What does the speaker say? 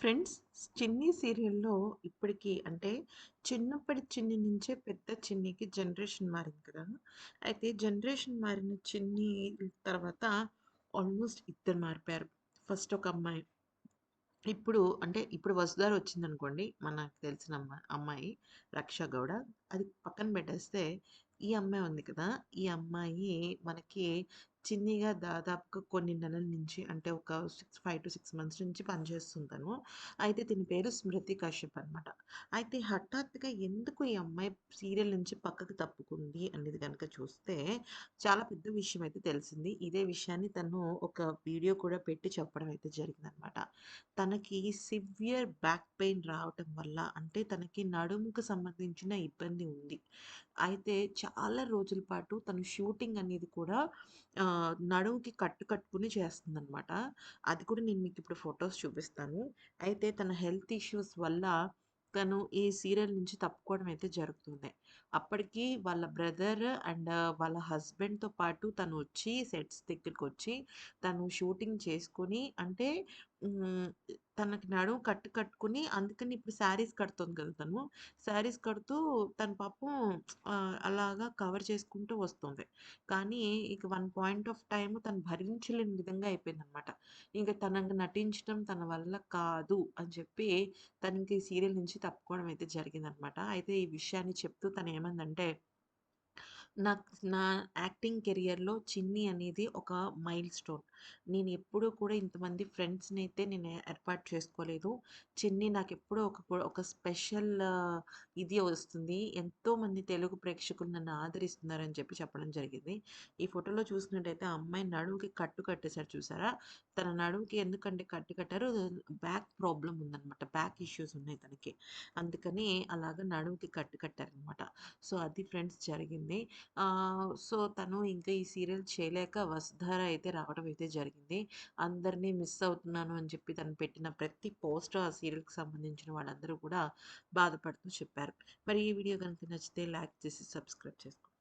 Friends చిన్ని సీరియల్‌లో ఇప్పటికి అంటే చిన్నప్పటి చిన్ని నుంచే పెద్ద చిన్నికి జనరేషన్ మారింది కదా! అయితే జనరేషన్ మారిన చిన్ని తర్వాత ఆల్మోస్ట్ ఇద్దరు మారిపోయారు. ఫస్ట్ ఒక అమ్మాయి. ఇప్పుడు అంటే ఇప్పుడు వసుధార వచ్చిందనుకోండి. మనకు తెలిసిన అమ్మాయి అమ్మాయి రక్ష గౌడ. అది పక్కన పెట్టేస్తే ఈ అమ్మాయి ఉంది కదా! ఈ అమ్మాయి మనకి చిన్నిగా దాదాపుగా కొన్ని నెలల నుంచి అంటే ఒక 6, 5-6 మంత్స్ నుంచి పనిచేస్తుంటాను అయితే దీని పేరు స్మృతి కశ్యప్ అనమాట. అయితే హఠాత్తుగా ఎందుకు ఈ అమ్మాయి సీరియల్ నుంచి పక్కకు తప్పుకుంది అనేది కనుక చూస్తే చాలా పెద్ద విషయం అయితే తెలిసింది. ఇదే విషయాన్ని తను ఒక వీడియో కూడా పెట్టి చెప్పడం అయితే జరిగిందనమాట. తనకి సివియర్ బ్యాక్ పెయిన్ రావటం వల్ల అంటే తనకి నడుముకు సంబంధించిన ఇబ్బంది ఉంది. అయితే చాలా రోజుల పాటు తను షూటింగ్ అనేది కూడా నడుముకి కట్టు కట్టుకొని చేస్తుందనమాట. అది కూడా నేను మీకు ఇప్పుడు ఫొటోస్ చూపిస్తాను. అయితే తన హెల్త్ ఇష్యూస్ వల్ల తను ఈ సీరియల్ నుంచి తప్పుకోవడం అయితే జరుగుతుంది. అప్పటికి వాళ్ళ బ్రదర్ అండ్ వాళ్ళ హస్బెండ్‌తో పాటు తను వచ్చి సెట్స్ దగ్గరికి వచ్చి తను షూటింగ్ చేసుకొని అంటే తనకి నడుము కట్టు కట్టుకొని అందుకని ఇప్పుడు శారీస్ కడుతుంది కదా తను. శారీస్ కడుతూ తన పాపం అలాగా కవర్ చేసుకుంటూ వస్తుంది. కానీ ఇక వన్ పాయింట్ ఆఫ్ టైం తను భరించలేని విధంగా అయిపోయింది అనమాట ఇంక తనకు నటించడం తన వల్ల కాదు అని చెప్పి తనకి సీరియల్ నుంచి తప్పుకోవడం అయితే జరిగిందనమాట. అయితే ఈ విషయాన్ని చెప్తూ పని ఏమందంటే నా యాక్టింగ్ కెరియర్‌లో చిన్ని అనేది ఒక మైల్ స్టోన్. నేను ఎప్పుడూ కూడా ఇంతమంది ఫ్రెండ్స్ని అయితే నేను ఏర్పాటు చేసుకోలేదు. చిన్ని నాకు ఎప్పుడూ ఒక ఒక స్పెషల్ ఇది వస్తుంది. ఎంతోమంది తెలుగు ప్రేక్షకులు నన్ను ఆదరిస్తున్నారని చెప్పి చెప్పడం జరిగింది. ఈ ఫోటోలో చూసినట్టయితే ఆ అమ్మాయి నడువుకి కట్టు కట్టేశారు చూసారా? తన నడుముకి ఎందుకంటే కట్టు కట్టారు బ్యాక్ ప్రాబ్లం ఉందనమాట. బ్యాక్ ఇష్యూస్ ఉన్నాయి తనకి. అందుకని అలాగా నడుముకి కట్టు కట్టారనమాట. సో, అది ఫ్రెండ్స్ జరిగింది. సో, తను ఇంకా ఈ సీరియల్ చేయలేక వసుధార అయితే రావడం అయితే జరిగింది. అందరిని మిస్ అవుతున్నాను అని చెప్పి తను పెట్టిన ప్రతి పోస్ట్ ఆ సీరియల్‌కి సంబంధించిన వాళ్ళందరూ కూడా బాధపడుతూ చెప్పారు. మరి ఈ వీడియో కనుక నచ్చితే లైక్ చేసి సబ్స్క్రైబ్ చేసుకోండి.